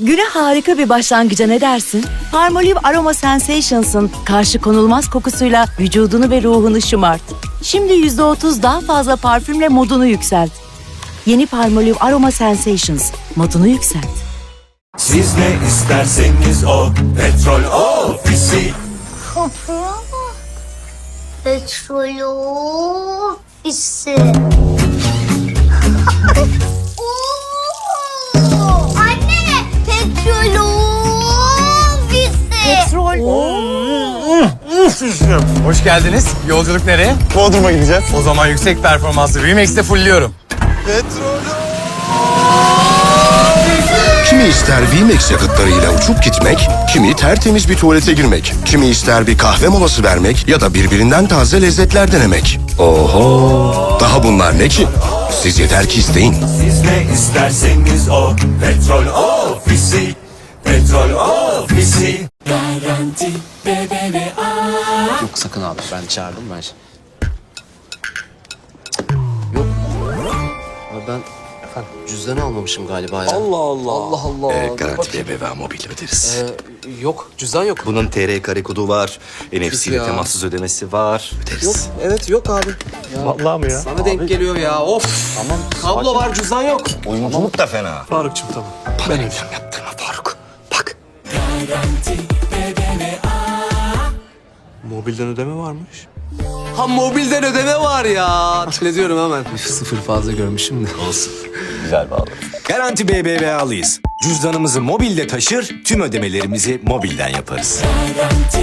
Güne harika bir başlangıca ne dersin? Palmolive Aroma Sensations'ın karşı konulmaz kokusuyla vücudunu ve ruhunu şımart. Şimdi %30 daha fazla parfümle modunu yükselt. Yeni Palmolive Aroma Sensations. Modunu yükselt. Siz ne isterseniz o Petrol Ofisi. Petrol ofisi. Hoş geldiniz. Yolculuk nereye? Bodrum'a gideceğiz. O zaman yüksek performanslı Remix'te fullliyorum. Kimi ister VMAX yakıtlarıyla uçup gitmek, kimi tertemiz bir tuvalete girmek, kimi ister bir kahve molası vermek ya da birbirinden taze lezzetler denemek. Oho! Daha bunlar ne ki? Siz yeter ki isteyin. Siz ne isterseniz o Petrol Ofisi Petrol Ofisi Yok sakın abi ben çağırdım ben. Yok. Abi ben efendim cüzdanı almamışım galiba ya. Allah Allah. Allah Allah. Ee, garanti. BBVA mobil öderiz. Ee, yok cüzdan yok. Bunun TR kare kodu var. NFC ile ya. temassız ödemesi var. Öderiz. Yok evet yok abi. Ya, Vallahi mi ya? Sana denk geliyor ya of. Tamam. Kablo var cüzdan yok. Oyunculuk da fena. Faruk'cum tamam. Ben evden yaptırma Faruk. Bak. Mobilden ödeme varmış. Ha mobilden ödeme var ya. Hallediyorum hemen. Sıfır fazla görmüşüm de. Olsun. Güzel bağlı. Garanti BBVA'lıyız. Cüzdanımızı mobilde taşır, tüm ödemelerimizi mobilden yaparız. Garanti